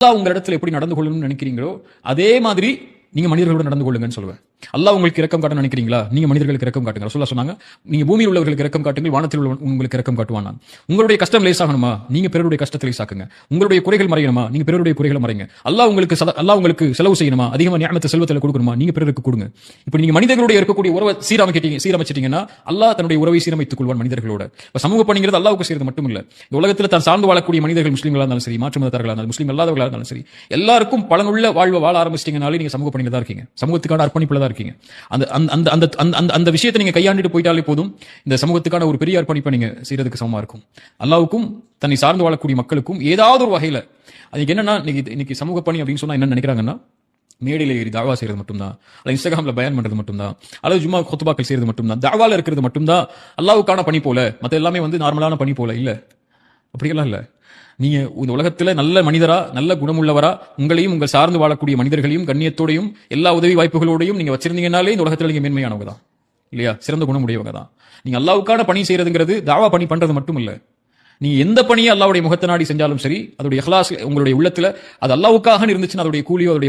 அல்லாஹ் உங்களிடத்துல எப்படி நடந்து கொள்ளணும்னு நினைக்கிறீங்களோ அதே மாதிரி நீங்க மனிதர்களோட நடந்து கொள்ளுங்கன்னு சொல்லுவேன். அல்லாஹ் உங்களுக்கு இறக்கம் காட்ட நினைக்கிறீங்களா? நீங்க மனிதர்களுக்கு இறக்கம் காட்டுங்க. சொல்ல சொன்னாங்க நீங்க பூமியில் உள்ளவர்களுக்கு இறக்கம் காட்டுங்கள் வானத்தில் உள்ள உங்களுக்கு இறக்கம் காட்டுவானா உங்களுடைய கஷ்டம் லேசாகணுமா நீங்க பிறருடைய கஷ்டத்தை லேசாக்குங்க உங்களுடைய குறைகள் மறையணுமா? நீங்க பிறருடைய குறைகளை மறைங்க. அல்லாஹ் உங்களுக்கு அல்லா அல்லாஹ் உங்களுக்கு செலவு செய்யணுமா? அதிகமா ஞானத்தை செல்வத்தில் கொடுக்கணுமா? நீங்க பிறருக்கு கொடுங்க. இப்ப நீங்க மனிதர்களுடைய இருக்கக்கூடிய உறவை சீரமைக்கிட்டீங்க சீரமைச்சிட்டீங்கன்னா அல்லாஹ் தன்னுடைய உறவை சீரமைத்துக் கொள்வான் மனிதர்களோட. சமூக பணிங்கிறது அல்லாவுக்கு செய்யறது மட்டும் இல்ல இந்த உலகத்தில் தான் சார்ந்து வாழக்கூடிய மனிதர்கள் முஸ்லீம்களா இருந்தாலும் சரி மாற்று மதத்தார்களாக இருந்தாலும் முஸ்லீம் அல்லாதவர்களாக இருந்தாலும் சரி எல்லாருக்கும் பலனுள்ள வாழ்வை வாழ ஆரம்பிச்சிட்டீங்கனாலே நீங்க சமூக பணியில் தான் இருக்கீங்க. சமூகத்துக்கான அர்ப்பணிப்புல தான் இருக்கீங்க. அந்த அந்த அந்த அந்த அந்த அந்த அந்த விஷயத்தை நீங்க கையாண்டுட்டு போயிட்டாலே போதும். இந்த சமூகத்துக்கான ஒரு பெரிய அர்ப்பணிப்பை நீங்க செய்யறதுக்கு சமமா இருக்கும். அல்லாவுக்கும் தன்னை சார்ந்து வாழக்கூடிய மக்களுக்கும் ஏதாவது ஒரு வகையில அதுக்கு என்னன்னா இன்னைக்கு இன்னைக்கு சமூக பணி அப்படின்னு சொன்னா என்ன நினைக்கிறாங்கன்னா மேடையில் ஏறி தாவா செய்யறது மட்டும்தான். அல்ல இன்ஸ்டாகிராம்ல பயன் பண்றது மட்டும்தான். அல்லது ஜும்மா கொத்துபாக்கள் செய்யறது மட்டும்தான். தாவால இருக்கிறது மட்டும்தான் அல்லாவுக்கான பணி போல. மத்த எல்லாமே வந்து நார்மலான பணி போல. இல்ல. அப்படியெல்லாம் இல்லை. நீங்க இந்த உலகத்துல நல்ல மனிதரா நல்ல குணமுள்ளவரா உங்களையும் உங்கள் சார்ந்து வாழக்கூடிய மனிதர்களையும் கண்ணியத்தோடையும் எல்லா உதவி வாய்ப்புகளோடையும் நீங்க வச்சிருந்தீங்கனாலே இந்த உலகத்துல நீங்க மேன்மையானவங்க தான். இல்லையா? சிறந்த குணமுடையவங்க தான். நீங்க அல்லாவுக்கான பணி செய்யறதுங்கிறது தாவா பணி பண்றது மட்டும் இல்ல நீங்க எந்த பணியை அல்லாவுடைய முகத்த நாடி செஞ்சாலும் சரி அதோடைய இஹ்லாஸ் உங்களுடைய உள்ளத்துல அது அல்லாவுக்காக இருந்துச்சுன்னா அதோடைய கூலியோ அதோடைய